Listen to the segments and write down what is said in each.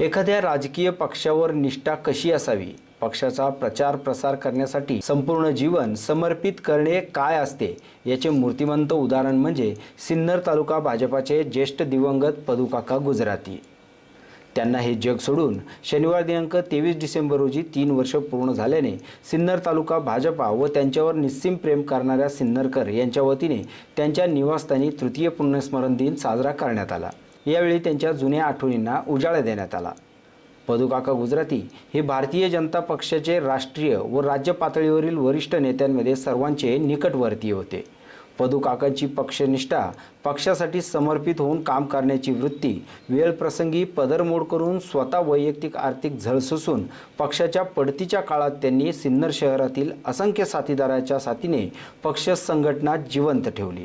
एखाद्या राजकीय पक्षावर निष्ठा कशी असावी? पक्षाचा प्रचार प्रसार करण्यासाठी संपूर्ण जीवन समर्पित करणे काय असते? याचे मूर्तिमंत उदाहरण म्हणजे सिन्नर तालुका भाजपाचे ज्येष्ठ दिवंगत पदुकाका गुजराती. त्यांना हे जग सोडून शनिवार दिनांक तेवीस डिसेंबर रोजी तीन वर्ष पूर्ण झाल्याने सिन्नर तालुका भाजपा व त्यांच्यावर निस्सीम प्रेम करणाऱ्या सिन्नरकर यांच्या वतीने त्यांच्या निवासस्थानी तृतीय पुण्यस्मरण दिन साजरा करण्यात आला. यावेळी त्यांच्या जुन्या आठवणींना उजाळा देण्यात आला. पदुकाका गुजराती हे भारतीय जनता पक्षाचे राष्ट्रीय व राज्य पातळीवरील वरिष्ठ नेत्यांमध्ये सर्वांचे निकटवर्तीय होते. पदुकाकांची पक्षनिष्ठा पक्षासाठी समर्पित होऊन काम करण्याची वृत्ती वेळप्रसंगी पदरमोड करून स्वतः वैयक्तिक आर्थिक झळससून पक्षाच्या पडतीच्या काळात त्यांनी सिन्नर शहरातील असंख्य साथीदाराच्या साथीने पक्ष संघटना जिवंत ठेवली.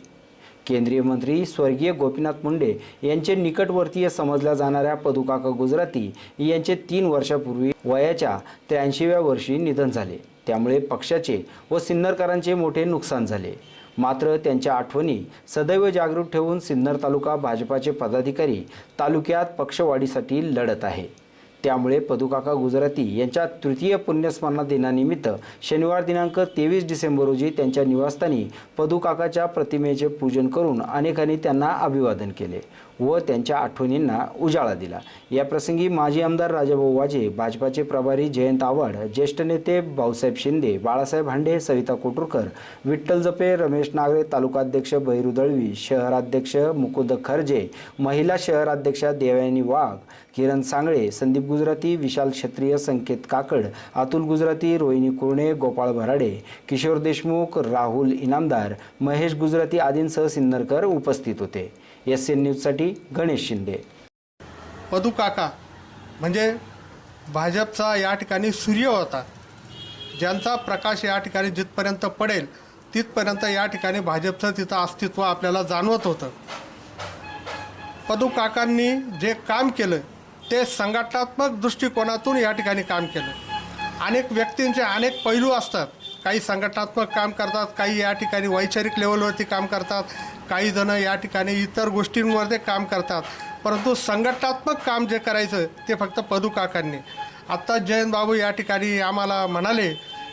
केंद्रीय मंत्री स्वर्गीय गोपीनाथ मुंडे यांचे निकटवर्तीय समजल्या जाणाऱ्या पदुकाका गुजराती यांचे तीन वर्षापूर्वी वयाच्या त्र्याऐंशीव्या वर्षी निधन झाले. त्यामुळे पक्षाचे व सिन्नरकरांचे मोठे नुकसान झाले. मात्र त्यांच्या आठवणी सदैव जागरूक ठेवून सिन्नर तालुका भाजपाचे पदाधिकारी तालुक्यात पक्षवाढीसाठी लढत आहे. त्यामुळे पदुकाका गुजराती यांच्या तृतीय पुण्यस्मरणा दिनानिमित्त शनिवार दिनांक तेवीस डिसेंबर रोजी त्यांच्या निवासस्थानी पदुकाकाच्या प्रतिमेचे पूजन करून अनेकांनी त्यांना अभिवादन केले. व त्यांच्या आठवणींना उजाळा दिला. या प्रसंगी माजी आमदार राजाभाऊ वाजे भाजपाचे प्रभारी जयंत आव्हाड ज्येष्ठ नेते भाऊसाहेब शिंदे बाळासाहेब हांडे सविता कोटुरकर विठ्ठल जपे रमेश नागरे तालुकाध्यक्ष बहिरू दळवी शहराध्यक्ष मुकुंद खर्जे महिला शहराध्यक्षा देवयानी वाघ किरण सांगळे संदीप गुजराती विशाल क्षत्रिय संकेत काकड अतुल गुजराती रोहिणी कुर्णे गोपाळ भराडे किशोर देशमुख राहुल इनामदार महेश गुजराती आदींसह सिन्नरकर उपस्थित होते. एस एन न्यूजसाठी गणेश शिंदे. पदू काका म्हणजे भाजपचा या ठिकाणी सूर्य होता. ज्यांचा प्रकाश या ठिकाणी जिथपर्यंत पडेल तिथपर्यंत या ठिकाणी भाजपचं तिथं अस्तित्व आपल्याला जाणवत होतं. पदू काकांनी जे काम केलं ते संघटनात्मक दृष्टिकोनातून या ठिकाणी काम केलं. अनेक व्यक्तींचे अनेक पैलू असतात. काही संघटनात्मक काम करतात काही या ठिकाणी वैचारिक लेवलवरती काम करतात काही जणं या ठिकाणी इतर गोष्टींवर ते काम करतात. परंतु संघटनात्मक काम जे करायचं ते फक्त पदू काकांनी आत्ता जयंत बाबू या ठिकाणी आम्हाला म्हणाले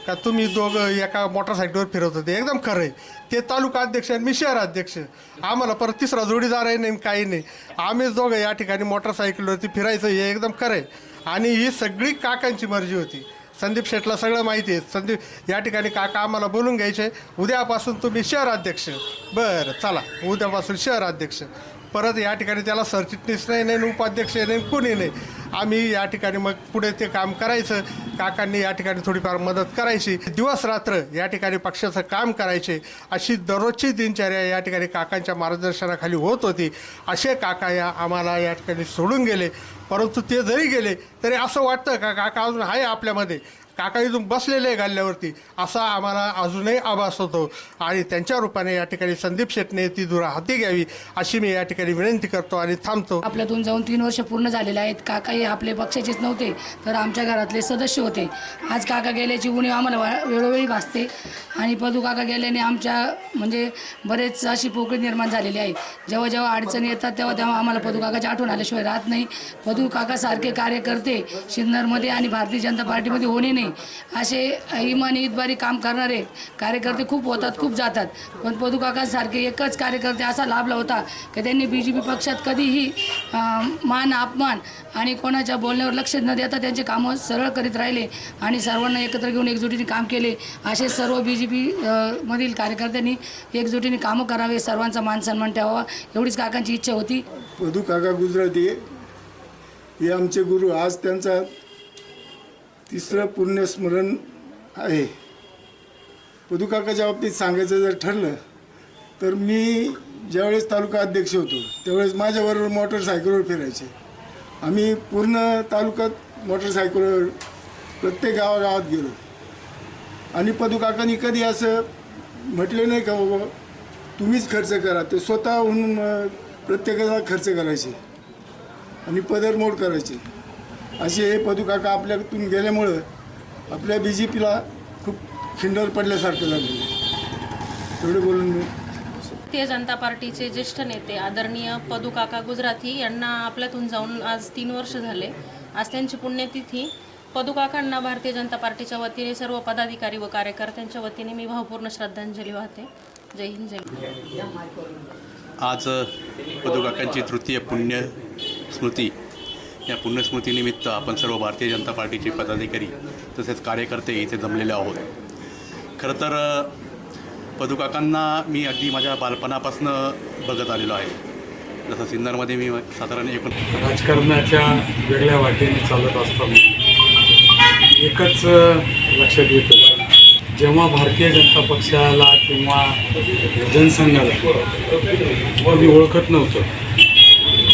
का तुम्ही दोघं एका मोटरसायकलवर फिरत होते. एकदम खरं आहे. ते तालुका अध्यक्ष आणि मी शहराध्यक्ष आम्हाला परत तिसरा जोडीदार आहे नाही काही नाही. आम्हीच दोघं या ठिकाणी मोटरसायकलवरती फिरायचं हे एकदम खरं आहे. आणि ही सगळी काकांची मर्जी होती. संदीप शेटला सगळं माहिती आहे. संदीप या ठिकाणी काका आम्हाला बोलून घ्यायचे. उद्यापासून तुम्ही शहराध्यक्ष बरं चला. उद्यापासून शहराध्यक्ष परत या ठिकाणी त्याला सरचिटणीस नाही नाही उपाध्यक्ष नाही कोणी नाही. आम्ही या ठिकाणी मग पुढे ते काम करायचं. काकांनी या ठिकाणी थोडीफार मदत करायची. दिवस रात्र या ठिकाणी पक्षाचं काम करायचे. अशी दररोजची दिनचर्या या ठिकाणी काकांच्या मार्गदर्शनाखाली होत होती. असे काका या आम्हाला या ठिकाणी सोडून गेले. परंतु ते जरी गेले तरी असं वाटतं का काका अजून आहे आपल्यामध्ये? काका इथून बसलेले आहे गाल्ल्यावरती. असा आम्हाला अजूनही आभास होतो. आणि त्यांच्या रूपाने या ठिकाणी संदीप शेटने ती दुरा हाती घ्यावी अशी मी या ठिकाणी विनंती करतो आणि थांबतो. आपल्यातून जाऊन तीन वर्ष पूर्ण झालेले आहेत. काका हे आपले पक्षाचेच नव्हते तर आमच्या घरातले सदस्य होते. आज काका गेल्याची उणीव आम्हाला वा- वेळोवेळी भासते. आणि पदू काका गेल्याने आमच्या म्हणजे बरेच अशी पोकळी निर्माण झालेली आहे. जेव्हा जेव्हा अडचणी येतात तेव्हा तेव्हा आम्हाला पदू काकाची आठवण आल्याशिवाय राहत नाही. पदू काकासारखे कार्यकर्ते सिन्नरमध्ये आणि भारतीय जनता पार्टीमध्ये होणे नाही. असे इमानी इतबारी काम करणारे कार्यकर्ते खूप होतात खूप जातात. पण पदुकाकांसारखे एकच कार्यकर्ते असा लाभला होता की त्यांनी बी जे पी पक्षात कधीही मान अपमान आणि कोणाच्या बोलण्यावर लक्ष न देता त्यांचे कामं सरळ करीत राहिले आणि सर्वांना एकत्र घेऊन एकजुटीने काम केले. असे सर्व बी जे पी मधील कार्यकर्त्यांनी एकजुटीने कामं करावे सर्वांचा मान सन्मान ठेवावा एवढीच काकांची इच्छा होती. पदू काका गुजराती हे आमचे गुरु आज त्यांचा तिसरं पुण्यस्मरण आहे. पदुकाकाच्या बाबतीत सांगायचं जर ठरलं तर मी ज्यावेळेस तालुका अध्यक्ष होतो त्यावेळेस माझ्याबरोबर मोटरसायकलवर फिरायचे. आम्ही पूर्ण तालुक्यात मोटरसायकलवर प्रत्येक गावागावात गेलो. आणि पदुकाकांनी कधी असं म्हटलं नाही का बाबा तुम्हीच खर्च करा. ते स्वतःहून प्रत्येकाला खर्च करायचे आणि पदरमोड करायचे. असे हे पदू काका आपल्यातून गेल्यामुळं आपल्या बी जे पीला खूप खिंडर पडल्यासारखं झालं तेवढे बोलून मी भारतीय जनता पार्टीचे ज्येष्ठ नेते आदरणीय पदू काका गुजराती यांना आपल्यातून जाऊन आज तीन वर्ष झाले. आज त्यांची पुण्यतिथी. पदुकाकांना भारतीय जनता पार्टीच्या वतीने सर्व पदाधिकारी व कार्यकर्त्यांच्या वतीने मी भावपूर्ण श्रद्धांजली वाहते. जय हिंद जय महाराष्ट्र. आज पदुकाकांची तृतीय पुण्य स्मृती या पुण्यस्मृतीनिमित्त आपण सर्व भारतीय जनता पार्टीचे पदाधिकारी तसेच कार्यकर्ते इथे जमलेले आहोत. खरं तर पदुकाकांना मी अगदी माझ्या बालपणापासून बघत आलेलो आहे. जसं सिन्नरमध्ये मी साधारण एकूण राजकारणाच्या वेगळ्या वाटेने चालत असताना एकच लक्षात येतं जेव्हा भारतीय जनता पक्षाला किंवा जनसंघाला कोणी ओळखत नव्हतं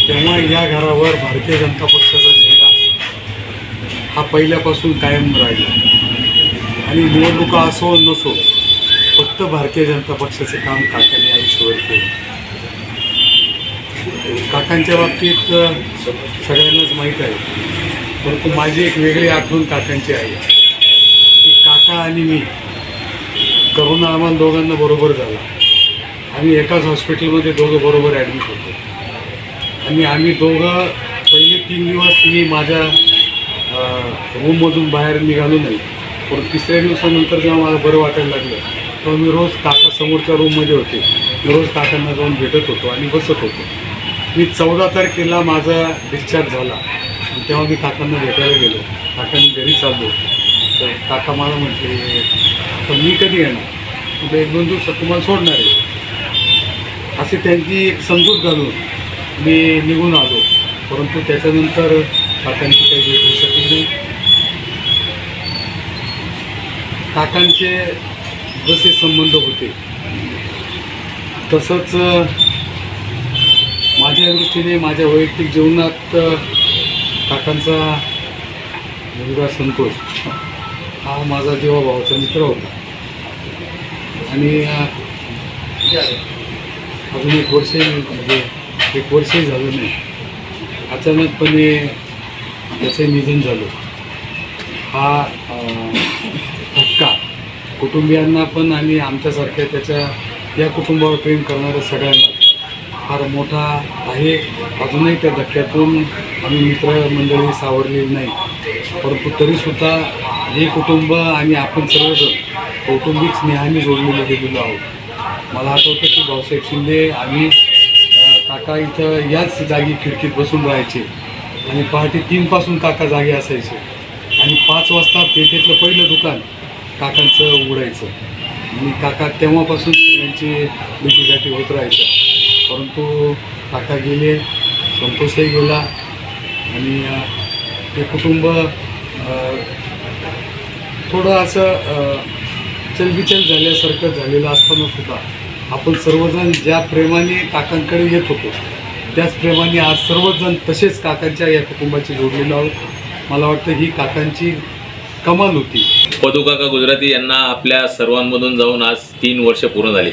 तेव्हा या घरावर भारतीय जनता पक्षाचा झेंडा हा पहिल्यापासून कायम राहिला. आणि निवडणुका असो नसो फक्त भारतीय जनता पक्षाचे काम काकांनी आयुष्यभर केलं. काकांच्या बाबतीत सगळ्यांनाच माहीत आहे. परंतु माझी एक वेगळी आठवण काकांची आहे. की काका आणि मी करोना आम्हाला दोघांना बरोबर झाला. आम्ही एकाच हॉस्पिटलमध्ये दोघं बरोबर ॲडमिट होतो. आणि आम्ही दोघं पहिले तीन दिवस मी माझ्या रूममधून बाहेर निघालो नाही. पण तिसऱ्या दिवसानंतर जेव्हा मला बरं वाटायला लागलं तेव्हा मी रोज काका समोरच्या रूममध्ये होते. मी रोज काकांना जाऊन भेटत होतो आणि बसत होतो. मी चौदा तारखेला माझा डिस्चार्ज झाला. तेव्हा मी काकांना भेटायला गेलो. काकांनी घरी चाललो. तर काका मला म्हटले आता मी कधी येणार? म्हटलं एक दोन दिवसात तुम्हाला सोडणार आहे. अशी त्यांची एक समजूत घालून मी निघून आलो. परंतु त्याच्यानंतर काकांची काही भेट होऊ शकली नाही. काकांचे जसे संबंध होते तसंच माझ्या दृष्टीने माझ्या वैयक्तिक जीवनात काकांचा मुलगा संतोष हा माझा जीवाभावाचा मित्र होता. आणि अजून एक वर्ष म्हणजे एक वर्षही झालं नाही. अचानकपणे त्याचं निधन झालं. हा धक्का कुटुंबियांना पण आणि आमच्यासारख्या त्याच्या या कुटुंबावर प्रेम करणाऱ्या सगळ्यांना फार मोठा आहे. अजूनही त्या धक्क्यातून आम्ही मित्रमंडळी सावरलेली नाही. परंतु तरीसुद्धा हे कुटुंब आणि आपण सर्वजण कौटुंबिक स्नेहाने जोडलेले गेलेलो आहोत. मला आठवतं की भाऊसाहेब शिंदे आम्ही काका इथं याच जागी खिडकीत बसून राहायचे. आणि पहाटे तीनपासून काका जागे असायचे. आणि पाच वाजता पेठेतलं पहिलं दुकान काकांचं उघडायचं. आणि काका तेव्हापासून सगळ्यांची भेटीगाठी होत राहायचं. परंतु काका गेले संतोषही गेला. आणि ते कुटुंब थोडं असं चलबिचल झाल्यासारखं झालेलं असताना सुद्धा आपण सर्वजण ज्या प्रेमाने काकांकडे येत होतो त्याच प्रेमाने आज सर्वजण तसेच काकांच्या या कुटुंबाची जोडलेलो आहोत. मला वाटतं ही काकांची कमाल होती. पदुकाका गुजराती यांना आपल्या सर्वांमधून जाऊन आज तीन वर्ष पूर्ण झाली.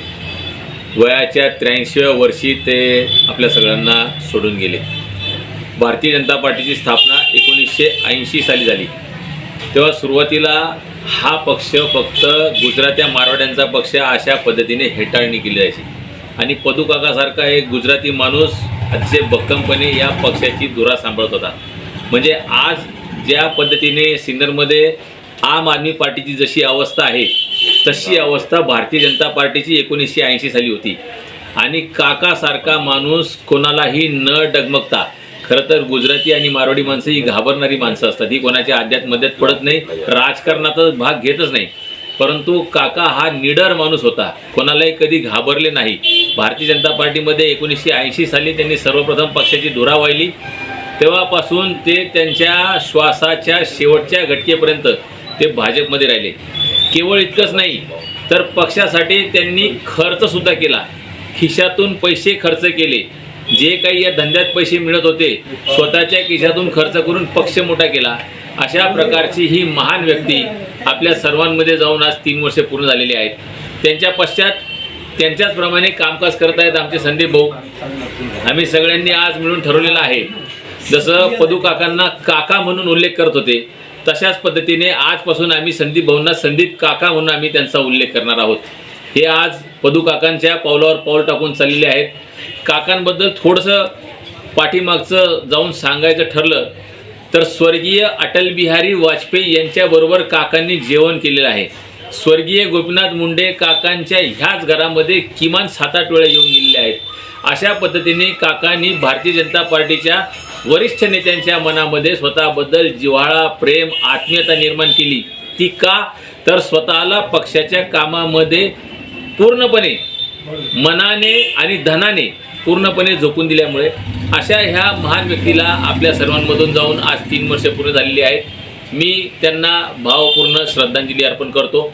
वयाच्या त्र्याऐंशीव्या वर्षी ते आपल्या सगळ्यांना सोडून गेले. भारतीय जनता पार्टीची स्थापना एकोणीसशे ऐंशी साली झाली. तेव्हा सुरुवातीला हा पक्ष फक्त गुजरात्या मारवाड्यांचा पक्ष अशा पद्धतीने हेटाळणी केली जायची. आणि पदुकाकासारखा एक गुजराती माणूस अतिशय भक्कमपणे या पक्षाची धुरा सांभाळत होता. म्हणजे आज ज्या पद्धतीने सिन्नरमध्ये आम आदमी पार्टीची जशी अवस्था आहे तशी अवस्था भारतीय जनता पार्टीची एकोणीसशे ऐंशी साली होती. आणि काकासारखा माणूस कोणालाही न डगमगता खरं तर गुजराती आणि मारवाडी माणसं ही घाबरणारी माणसं असतात. ही कोणाच्या आद्यात मध्यात पडत नाही. राजकारणाचा भाग घेतच नाही. परंतु काका हा निडर माणूस होता. कोणालाही कधी घाबरले नाही. भारतीय जनता पार्टीमध्ये एकोणीसशे ऐंशी साली त्यांनी सर्वप्रथम पक्षाची धुरा वाहिली. तेव्हापासून ते त्यांच्या श्वासाच्या शेवटच्या घटकेपर्यंत ते भाजपमध्ये राहिले. केवळ इतकंच नाही तर पक्षासाठी त्यांनी खर्चसुद्धा केला. खिशातून पैसे खर्च केले. जे काही या धंद्यात पैसे मिळत होते स्वतःच्या खिशातून खर्च करून पक्ष मोठा केला. अशा प्रकारची ही महान व्यक्ती आपल्या सर्वांमध्ये जाऊन आज तीन वर्षे पूर्ण झालेली आहेत. त्यांच्या पश्चात त्यांच्याचप्रमाणे कामकाज करत आहेत आमचे संदीप भाऊ. आम्ही सगळ्यांनी आज मिळून ठरवलेलं आहे. जसं पदू काकांना काका म्हणून उल्लेख करत होते तशाच पद्धतीने आजपासून आम्ही संदीप भाऊंना संदीप काका म्हणून आम्ही त्यांचा उल्लेख करणार आहोत. हे आज पदू काकांच्या पावलावर पाऊल टाकून चाललेले आहेत. काकांबद्दल थोडंसं पाठीमागचं जाऊन सांगायचं ठरलं तर स्वर्गीय अटल बिहारी वाजपेयी यांच्याबरोबर काकांनी जेवण केलेलं आहे. स्वर्गीय गोपीनाथ मुंडे काकांच्या ह्याच घरामध्ये किमान सात आठ वेळा येऊन गेलेले आहेत. अशा पद्धतीने काकांनी भारतीय जनता पार्टीच्या वरिष्ठ नेत्यांच्या मनामध्ये स्वतःबद्दल जिव्हाळा प्रेम आत्मीयता निर्माण केली. ती का? तर स्वतःला पक्षाच्या कामामध्ये पूर्णपणे मनाने आणि धनाने पूर्णपणे झोकून दिल्यामुळे अशा ह्या महान व्यक्तीला आपल्या सर्वांमधून जाऊन आज तीन वर्ष पूर्ण झालेली आहेत. मी त्यांना भावपूर्ण श्रद्धांजली अर्पण करतो.